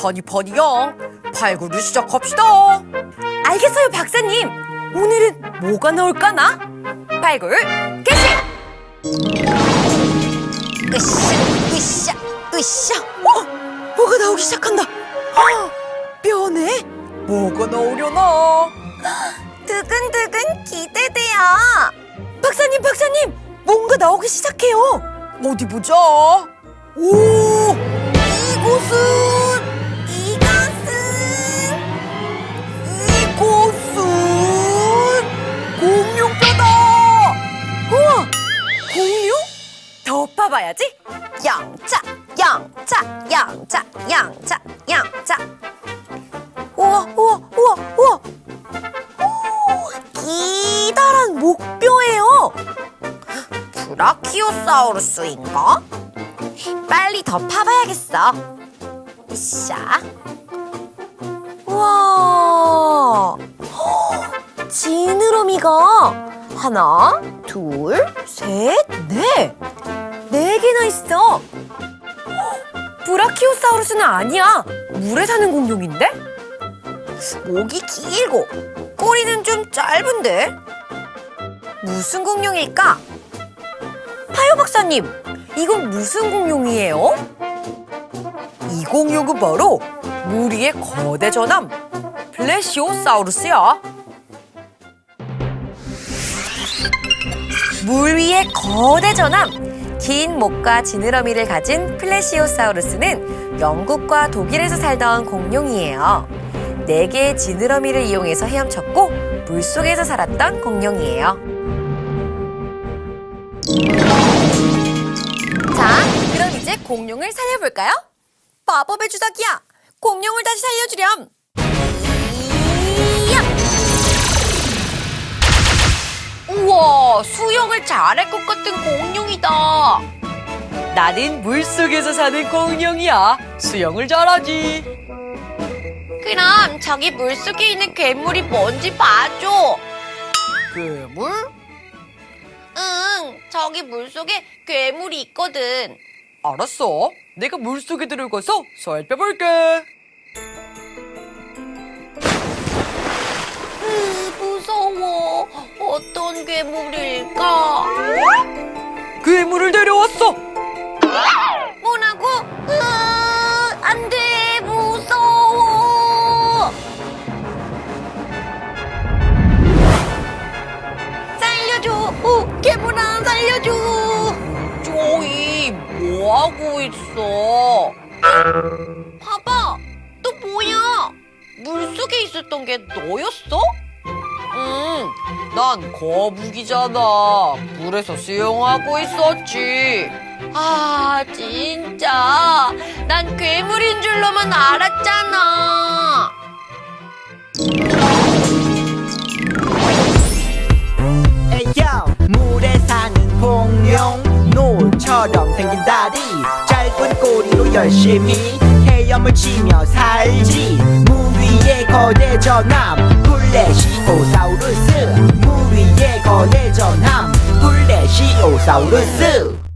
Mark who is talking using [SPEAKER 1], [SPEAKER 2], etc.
[SPEAKER 1] 파니 파니야. 발굴을 시작합시다. 알겠어요, 박사님. 오늘은 뭐가 나올까나? 발굴 개시! 으쌰, 으쌰, 으쌰. 어, 뭐가 나오기 시작한다. 아, 뼈네? 뭐가 나오려나? 두근두근 기대돼요. 박사님, 박사님, 뭔가 나오기 시작해요. 어디 보자. 오, 공룡뼈다. 우와, 공룡? 더 파봐야지. 양자, 양자, 양자, 양자, 양자. 우와, 우와, 우와, 우와. 오, 기다란 목뼈예요. 브라키오사우루스인가? 빨리 더 파봐야겠어. 으쌰. 우와. 헉, 지느러미가 하나, 둘, 셋, 넷. 네 개나 있어. 헉, 브라키오사우루스는 아니야. 물에 사는 공룡인데? 목이 길고 꼬리는 좀 짧은데? 무슨 공룡일까? 파요 박사님, 이건 무슨 공룡이에요? 이 공룡은 바로 물 위의 거대 전함 플래시오사우루스야. 물 위의 거대 전함 긴 목과 지느러미를 가진 플래시오사우루스는 영국과 독일에서 살던 공룡이에요. 네 개의 지느러미를 이용해서 헤엄쳤고 물속에서 살았던 공룡이에요. 자, 그럼 이제 공룡을 살려볼까요? 마법의 주사기야! 공룡을 다시 살려주렴! 수영을 잘할 것 같은 공룡이다! 나는 물속에서 사는 공룡이야. 수영을 잘하지. 그럼 저기 물속에 있는 괴물이 뭔지 봐줘. 괴물? 응, 저기 물속에 괴물이 있거든. 알았어. 내가 물속에 들어가서 살펴볼게. 어떤 괴물일까? 괴물을 데려왔어. 뭐라고? 으, 안 돼. 무서워. 살려줘! 어, 괴물아, 살려줘! 조이, 뭐하고 있어? 봐봐! 또 뭐야? 물속에 있었던 게 너였어? 응, 난 거북이잖아. 물에서 수영하고 있었지. 아, 진짜. 난 괴물인 줄로만 알았잖아.
[SPEAKER 2] 에요 물에 사는 공룡 노처럼 생긴 다리 짧은 꼬리로 열심히 헤엄을 치며 살지 물 위의 거대 전함 플래시오사우루스 물 위의 거대 전함. 플래시오사우루스